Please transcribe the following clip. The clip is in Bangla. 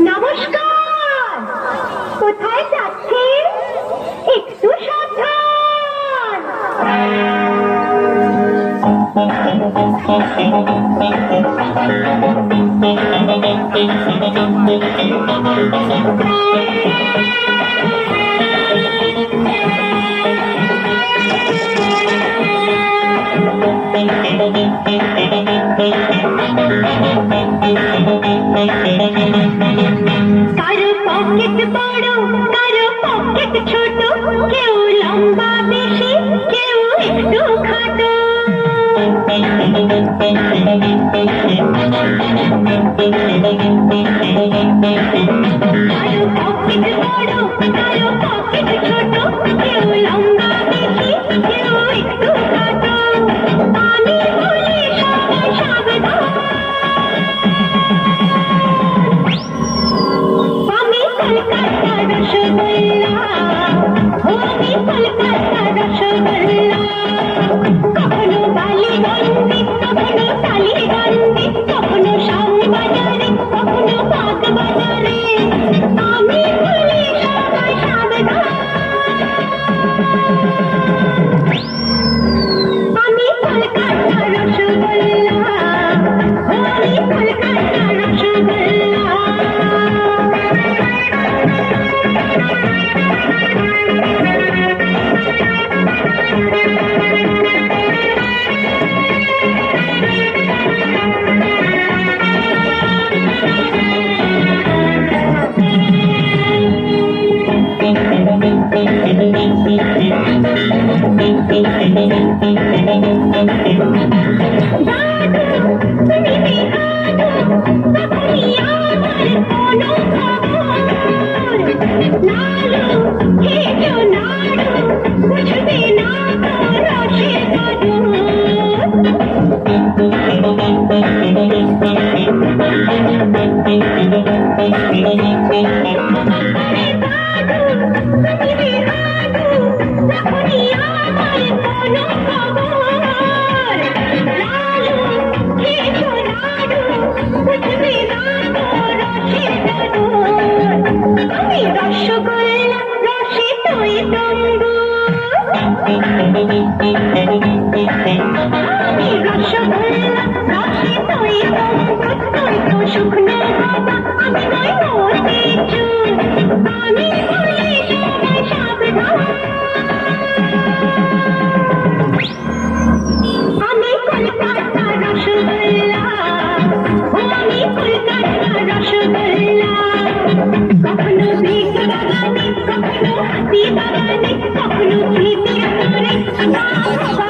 নমস্কার! কোথায় যাচ্ছেন? একটু সাবধান! Thank you. কারও পকেট বড় কারও পকেট ছোট কেউ লম্বা বেশি কেউ একটু খাটো। Thank you. কখনো বিকারানি কখনো হাতি বাগানে কখনো খেতে Oh,